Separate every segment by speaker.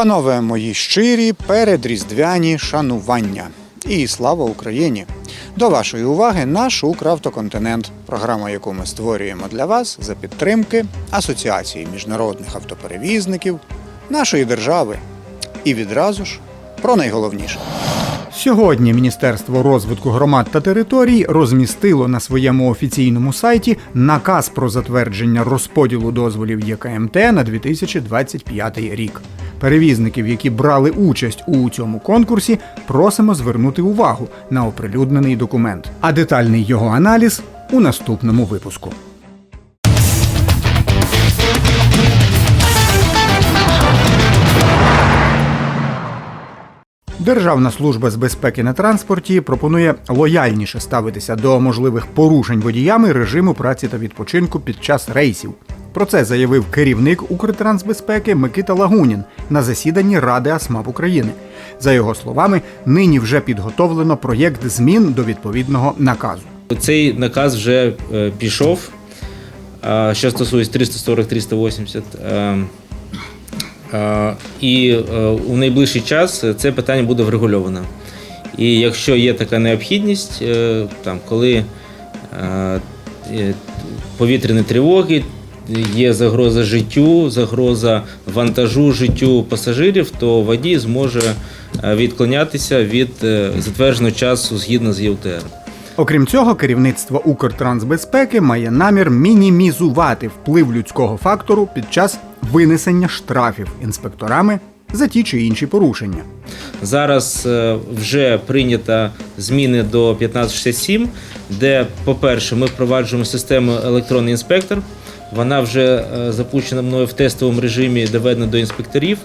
Speaker 1: Панове мої щирі передріздвяні шанування. І слава Україні! До вашої уваги наш Укравтоконтинент, програма, яку ми створюємо для вас за підтримки Асоціації міжнародних автоперевізників нашої держави. І відразу ж про найголовніше. Сьогодні Міністерство розвитку громад та територій розмістило на своєму офіційному сайті наказ про затвердження розподілу дозволів ЄКМТ на 2025 рік. Перевізників, які брали участь у цьому конкурсі, просимо звернути увагу на оприлюднений документ. А детальний його аналіз у наступному випуску. Державна служба з безпеки на транспорті пропонує лояльніше ставитися до можливих порушень водіями режиму праці та відпочинку під час рейсів. Про це заявив керівник Укртрансбезпеки Микита Лагунін на засіданні Ради АСМАП України. За його словами, нині вже підготовлено проєкт змін до відповідного наказу.
Speaker 2: Цей наказ вже е, пішов. Що стосується 340-380. е, е, І у найближчий час це питання буде врегульовано. І якщо є така необхідність, там, коли повітряні тривоги, є загроза життю, загроза вантажу життю пасажирів, то водій зможе е, відклонятися від е, затвердженого часу згідно з ЄУТР.
Speaker 1: Окрім цього, керівництво Укртрансбезпеки має намір мінімізувати вплив людського фактору під час винесення штрафів інспекторами за ті чи інші порушення.
Speaker 2: Зараз е, вже прийнято зміни до 1567, де, по-перше, ми впроваджуємо систему електронний інспектор. Вона вже е, запущена мною в тестовому режимі, доведена до інспекторів.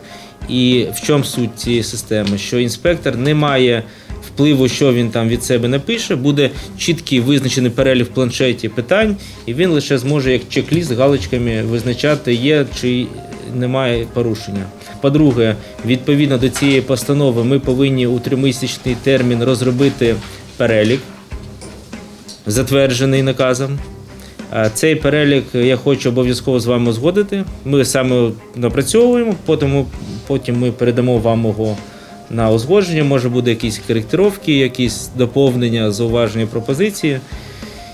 Speaker 2: І в чому суть цієї системи? Що інспектор не має впливу, що він там від себе напише, буде чіткий визначений перелік в планшеті питань, і він лише зможе як чек-ліст галочками визначати, є чи немає порушення. По-друге, відповідно до цієї постанови, ми повинні у тримісячний термін розробити перелік, затверджений наказом. А Цей перелік я хочу обов'язково з вами узгодити. Ми саме напрацьовуємо, потім, потім ми передамо вам його на узгодження. Може буде якісь коректировки, якісь доповнення, зауваження, пропозиції.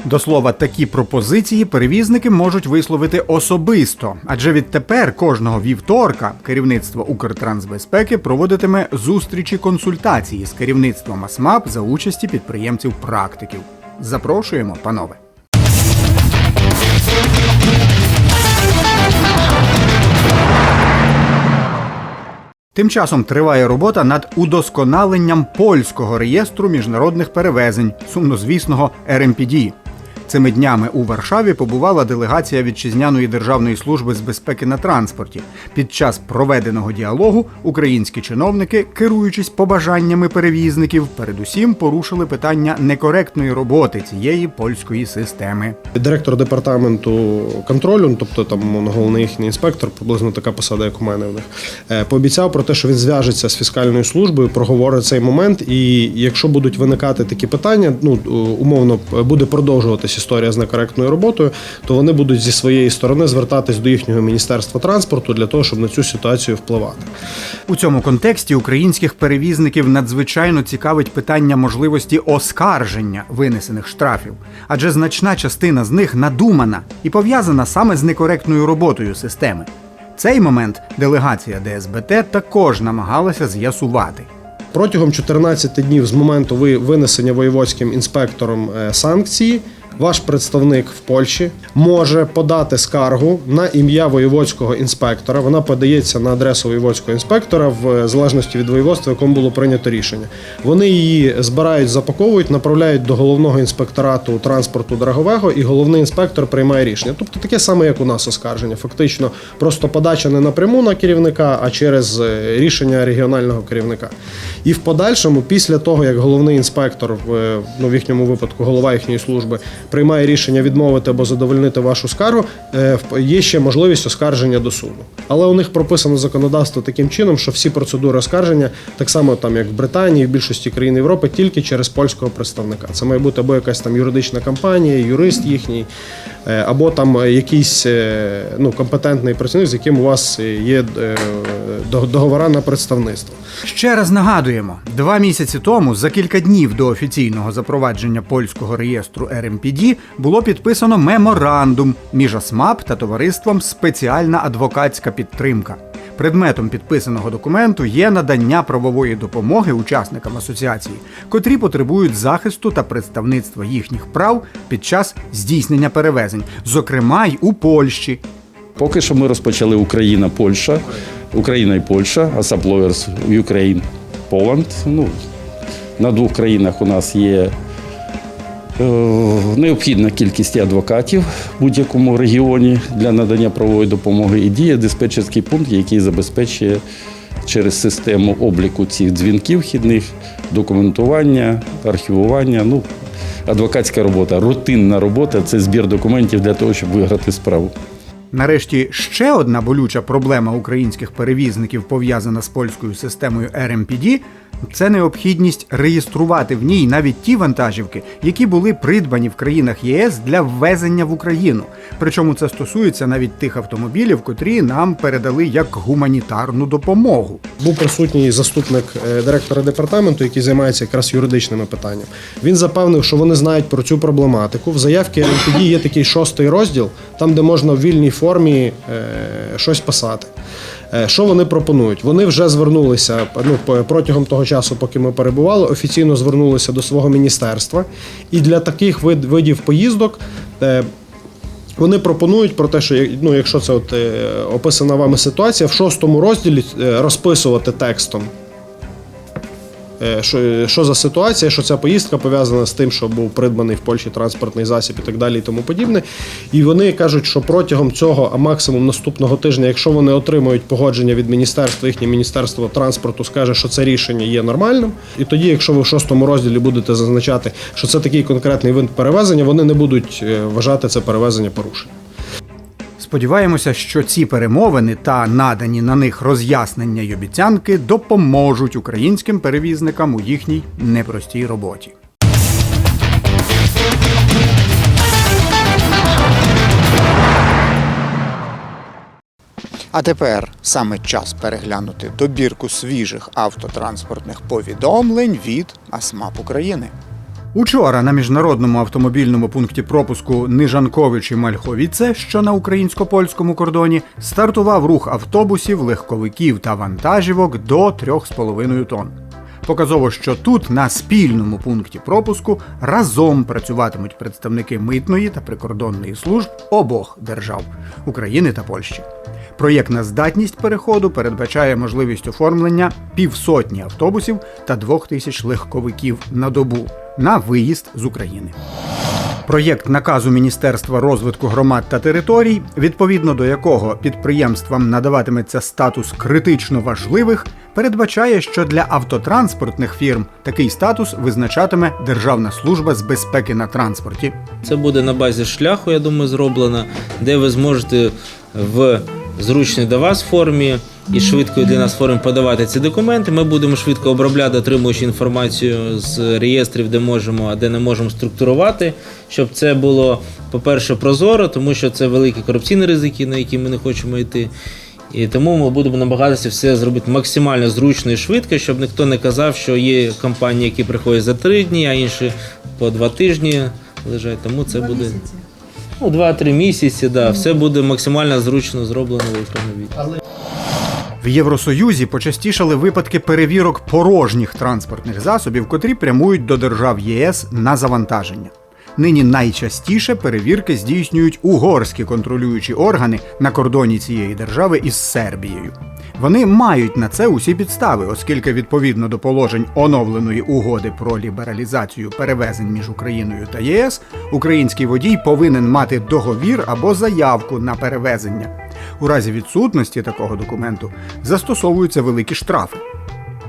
Speaker 1: До слова, такі пропозиції перевізники можуть висловити особисто, адже відтепер кожного вівторка керівництво Укртрансбезпеки проводитиме зустрічі консультації з керівництвом АСМАП за участі підприємців-практиків. Запрошуємо, панове. Тим часом триває робота над удосконаленням польського реєстру міжнародних перевезень сумнозвісного РМПД. Цими днями у Варшаві побувала делегація вітчизняної державної служби з безпеки на транспорті. Під час проведеного діалогу українські чиновники, керуючись побажаннями перевізників, передусім порушили питання некоректної роботи цієї польської системи.
Speaker 3: Директор департаменту контролю, ну, тобто там мовно, головний їхній інспектор, приблизно така посада, як у мене в них, е, пообіцяв про те, що він зв'яжеться з фіскальною службою, проговорить цей момент. І якщо будуть виникати такі питання, ну умовно буде продовжуватись історія з некоректною роботою, то вони будуть зі своєї сторони звертатись до їхнього міністерства транспорту для того, щоб на цю ситуацію впливати.
Speaker 1: У цьому контексті українських перевізників надзвичайно цікавить питання можливості оскарження винесених штрафів, адже значна частина з них надумана і пов'язана саме з некоректною роботою системи. Цей момент делегація ДСБТ також намагалася з'ясувати.
Speaker 3: Протягом 14 днів з моменту винесення воєводським інспектором е, санкції. Ваш представник в Польщі може подати скаргу на ім'я воєводського інспектора. Вона подається на адресу воєводського інспектора в залежності від воєводства, якому було прийнято рішення. Вони її збирають, запаковують, направляють до головного інспекторату транспорту дорогового, і головний інспектор приймає рішення. Тобто таке саме, як у нас оскарження. Фактично, просто подача не напряму на керівника, а через е, рішення регіонального керівника. І в подальшому, після того, як головний інспектор, е, ну, в їхньому випадку голова їхньої служби, приймає рішення відмовити або задовольнити вашу скаргу, е, є ще можливість оскарження до суду. Але у них прописано законодавство таким чином, що всі процедури оскарження, так само там як в Британії, в більшості країн Європи, тільки через польського представника. Це має бути або якась там юридична компанія, юрист їхній, або там е, якийсь е, ну, компетентний працівник, з яким у вас е, є е, договора на представництво.
Speaker 1: Ще раз нагадуємо: два місяці тому, за кілька днів до офіційного запровадження польського реєстру РМПД, було підписано меморандум між АСМАП та товариством Спеціальна адвокатська підтримка. Предметом підписаного документу є надання правової допомоги учасникам асоціації, котрі потребують захисту та представництва їхніх прав під час здійснення перевезень, зокрема й у Польщі,
Speaker 4: Поки що ми розпочали Україна, Польща, Україна і Польща, а Suppliers Ukraine, Poland. Ну, на двох країнах у нас є необхідна кількість адвокатів в будь-якому регіоні для надання правової допомоги і діє диспетчерський пункт, який забезпечує через систему обліку цих дзвінків хідних, документування, архівування. Ну, адвокатська робота, рутинна робота це збір документів для того, щоб виграти справу.
Speaker 1: Нарешті ще одна болюча проблема українських перевізників, пов'язана з польською системою RMPD – це необхідність реєструвати в ній навіть ті вантажівки, які були придбані в країнах ЄС для ввезення в Україну. Причому це стосується навіть тих автомобілів, котрі нам передали як гуманітарну допомогу.
Speaker 3: Був присутній заступник е, директора департаменту, який займається якраз юридичними питаннями. Він запевнив, що вони знають про цю проблематику. В заявці РНПД є такий шостий розділ, там де можна в вільній формі е, щось писати. Е, Що вони пропонують? Вони вже звернулися ну, протягом того часу, поки ми перебували, офіційно звернулися до свого міністерства. І для таких вид, видів поїздок е, вони пропонують про те, що ну, якщо це от, е, описана вами ситуація, в шостому розділі розписувати текстом. Е, Що, що за ситуація, що ця поїздка пов'язана з тим, що був придбаний в Польщі транспортний засіб і так далі, і тому подібне. І вони кажуть, що протягом цього, а максимум наступного тижня, якщо вони отримують погодження від міністерства, їхнє міністерство транспорту скаже, що це рішення є нормальним. І тоді, якщо ви в шостому розділі будете зазначати, що це такий конкретний вид перевезення, вони не будуть е, вважати це перевезення порушенням.
Speaker 1: Сподіваємося, що ці перемовини та надані на них роз'яснення й обіцянки допоможуть українським перевізникам у їхній непростій роботі. А тепер саме час переглянути добірку свіжих автотранспортних повідомлень від АСМАП України. Учора на міжнародному автомобільному пункті пропуску Нижанковичі Мальховіце, що на українсько-польському кордоні, стартував рух автобусів, легковиків та вантажівок до 3,5 тонн. Показово, що тут на спільному пункті пропуску разом працюватимуть представники митної та прикордонної служб обох держав України та Польщі. Проєктна здатність переходу передбачає можливість оформлення півсотні автобусів та двох тисяч легковиків на добу на виїзд з України. Проєкт наказу Міністерства розвитку громад та територій, відповідно до якого підприємствам надаватиметься статус критично важливих, передбачає, що для автотранспортних фірм такий статус визначатиме Державна служба з безпеки на транспорті.
Speaker 2: Це буде на базі шляху, я думаю, зроблено, де ви зможете в зручній для вас формі і швидкої для нас формі подавати ці документи. Ми будемо швидко обробляти, отримуючи інформацію з реєстрів, де можемо, а де не можемо структурувати, щоб це було, по-перше, прозоро, тому що це великі корупційні ризики, на які ми не хочемо йти. І тому ми будемо намагатися все зробити максимально зручно і швидко, щоб ніхто не казав, що є компанії, які приходять за три дні, а інші по два тижні лежать. Тому це буде ну, 2-3 місяці. Да. Все буде максимально зручно зроблено в електронному віді.
Speaker 1: В Євросоюзі почастішали випадки перевірок порожніх транспортних засобів, котрі прямують до держав ЄС на завантаження. Нині найчастіше перевірки здійснюють угорські контролюючі органи на кордоні цієї держави із Сербією. Вони мають на це усі підстави, оскільки відповідно до положень оновленої угоди про лібералізацію перевезень між Україною та ЄС, український водій повинен мати договір або заявку на перевезення. У разі відсутності такого документу застосовуються великі штрафи.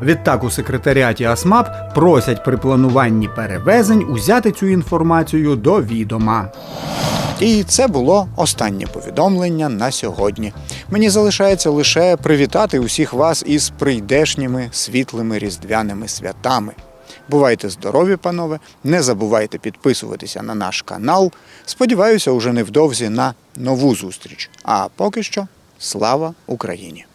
Speaker 1: Відтак у секретаріаті АСМАП просять при плануванні перевезень узяти цю інформацію до відома. І це було останнє повідомлення на сьогодні. Мені залишається лише привітати усіх вас із прийдешніми світлими різдвяними святами. Бувайте здорові, панове! Не забувайте підписуватися на наш канал. Сподіваюся, уже невдовзі на нову зустріч. А поки що слава Україні!